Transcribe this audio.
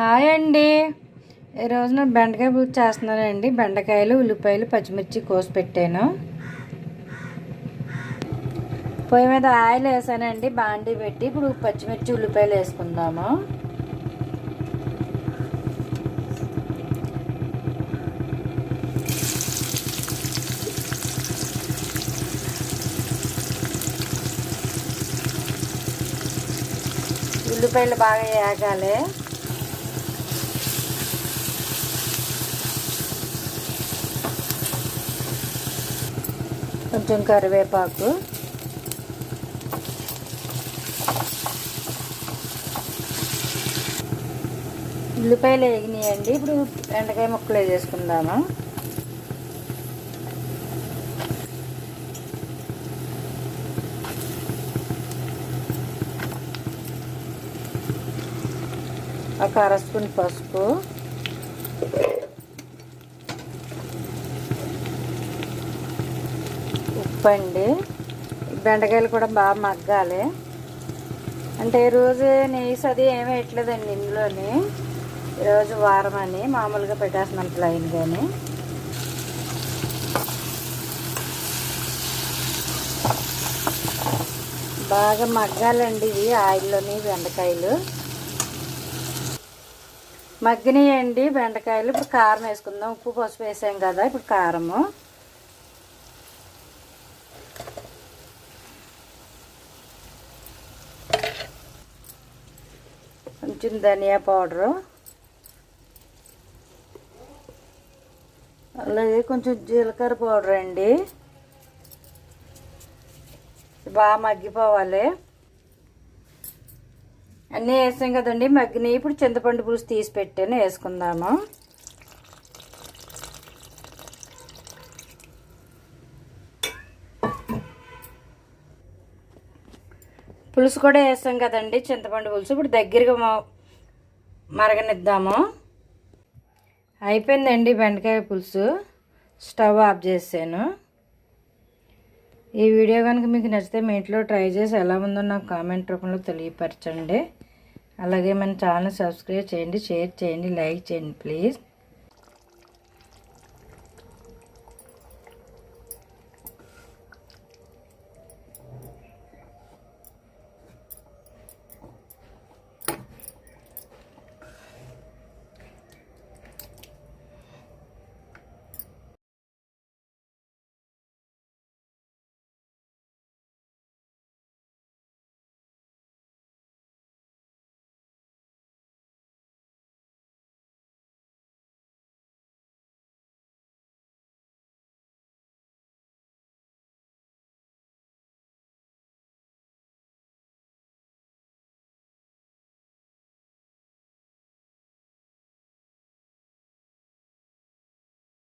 Hi అండి. ఈరోజు నేను బెండకాయ పులుసు చేస్తున్నానండి. బెండకాయలు ఉల్లిపాయలు పచ్చిమిర్చి కోసి పెట్టాను. పొయ్యి మీద ఆయిల్ వేసానండి. బాండీ పెట్టి ఇప్పుడు పచ్చిమిర్చి ఉల్లిపాయలు వేసుకుందాము. ఉల్లిపాయలు బాగా వేగాలి కొంచెం కరివేపాకు. ఉల్లిపాయలు వేగినాయండి. ఇప్పుడు బెండకాయ ముక్కలు వేసేసుకుందాము? ఒక అర స్పూన్ పసుపు. ఉప్పు బెండకాయలు కూడా బాగా మగ్గాలి. అంటే ఈరోజు నెయ్యి అది ఏమి వేయట్లేదండి ఇందులోని. ఈరోజు వారం అని మామూలుగా పెట్టేస్తున్నాను ప్లైన్ కానీ బాగా మగ్గాలండి ఇవి ఆయిల్లోని బెండకాయలు. మగ్గినాయండి బెండకాయలు. ఇప్పుడు కారం వేసుకుందాం. ఉప్పు పసుపు వేసాం కదా ఇప్పుడు కారము. కొంచెం ధనియా పౌడరు. అలాగే కొంచెం జీలకర్ర పౌడర్ అండి. బాగా మగ్గిపోవాలి. అన్నీ వేసాం కదండి మగ్గినాయి. ఇప్పుడు చింతపండు పులుసు తీసి పెట్టాను వేసుకుందాము. పులుసు కూడా వేసాం కదండి చింతపండు పులుసు. ఇప్పుడు దగ్గరగా మరగనిద్దాము. అయిపోయిందండి బెండకాయ పులుసు. స్టవ్ ఆఫ్ చేసాను. ఈ వీడియో కనుక మీకు నచ్చితే మీ ఇంట్లో ట్రై చేసి ఎలా ఉందో నాకు కామెంట్ రూపంలో తెలియపరచండి. అలాగే మన ఛానల్ సబ్స్క్రైబ్ చేయండి షేర్ చేయండి లైక్ చేయండి ప్లీజ్.